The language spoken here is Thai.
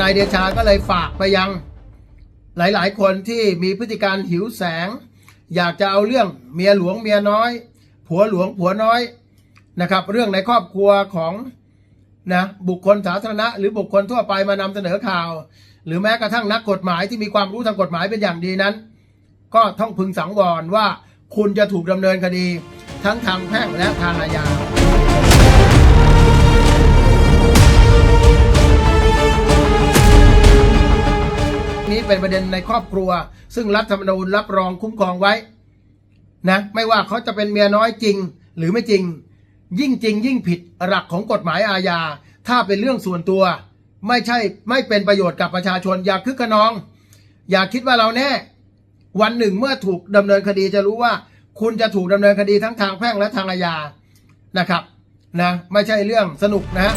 นายเดชาก็เลยฝากไปยัง หลายๆ คนที่มีพฤติการหิวแสง อยากจะเอาเรื่องเมียหลวงเมียน้อย ผัวหลวงผัวน้อยนะครับ เรื่องในครอบครัวของนะบุคคลสาธารณะ หรือบุคคลทั่วไปมานำเสนอข่าว หรือแม้กระทั่งนักกฎหมายที่มีความรู้ทางกฎหมายเป็นอย่างดีนั้น ก็ต้องพึงสังวรว่าคุณจะถูกดำเนินคดี ทั้งทางแพ่งและทางอาญา นี้เป็นประเด็นในครอบครัว ซึ่งรัฐธรรมนูญรับรองคุ้มครองไว้นะไม่ว่าเขาจะเป็นเมียน้อยจริงหรือไม่จริง ยิ่งจริง ยิ่งผิดหลักของกฎหมายอาญา ถ้าเป็นเรื่องส่วนตัว ไม่ใช่ไม่เป็นประโยชน์กับประชาชนอย่าคึกขนอง อย่าคิดว่าเราแน่ วันหนึ่งเมื่อถูกดำเนินคดีจะรู้ว่า คุณจะถูกดำเนินคดีทั้งทางแพ่งและทางอาญานะครับนะไม่ใช่เรื่องสนุกนะฮะ